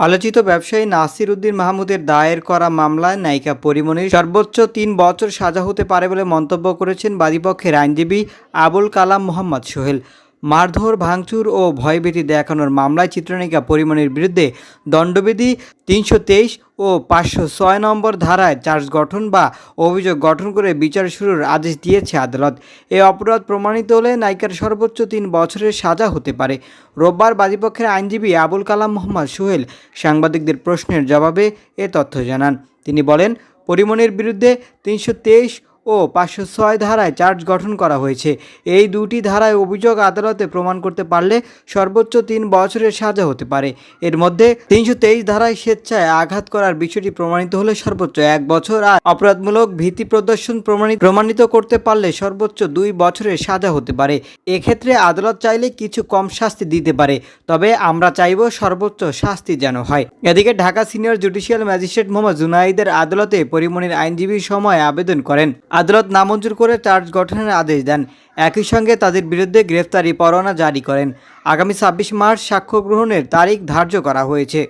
আলোচিত ব্যবসায়ী নাসির উদ্দিন মাহমুদের দায়ের করা মামলায় নায়িকা পরিমণির সর্বোচ্চ তিন বছর সাজা হতে পারে বলে মন্তব্য করেছেন বাদীপক্ষের আইনজীবী আবুল কালাম মোহাম্মদ সোহেল। মারধর, ভাঙচুর ও ভয়ভীতি দেখানোর মামলায় চিত্রনায়িকা পরিমণির বিরুদ্ধে দণ্ডবিধি তিনশো তেইশ ও পাঁচশো ছয় নম্বর ধারায় চার্জ গঠন বা অভিযোগ গঠন করে বিচার শুরুর আদেশ দিয়েছে আদালত। এ অপরাধ প্রমাণিত হলে নায়িকার সর্বোচ্চ তিন বছরের সাজা হতে পারে। রোববার বাদীপক্ষের আইনজীবী আবুল কালাম মোহাম্মদ সোহেল সাংবাদিকদের প্রশ্নের জবাবে এ তথ্য জানান। তিনি বলেন পরিমণির বিরুদ্ধে তিনশো তেইশ ও পাঁচশো ছয় ধারায় চার্জ গঠন করা হয়েছে। এই দুটি ধারায় অভিযোগ আদালতে প্রমাণ করতে পারলে সর্বোচ্চ তিন বছরের সাজা হতে পারে। এর মধ্যে তিনশো তেইশ ধারায় স্বেচ্ছায় আঘাত করার বিষয়টি প্রমাণিত হলে সর্বোচ্চ এক বছর আর অপরাধমূলক ভীতি প্রদর্শন প্রমাণিত প্রমাণিত করতে পারলে সর্বোচ্চ দুই বছরের সাজা হতে পারে। এক্ষেত্রে আদালত চাইলে কিছু কম শাস্তি দিতে পারে, তবে আমরা চাইব সর্বোচ্চ শাস্তি যেন হয়। এদিকে Dhaka senior judicial magistrate Mohammad জুনাইদের আদালতে পরিমণির আইনজীবী সময় আবেদন করেন। আদালত নামঞ্জুর করে চার্জ গঠনের আদেশ দেন। একই সঙ্গে তাদের বিরুদ্ধে গ্রেফতারি পরোয়ানা জারি করেন। আগামী ছাব্বিশ মার্চ সাক্ষ্য গ্রহণের তারিখ ধার্য করা হয়েছে।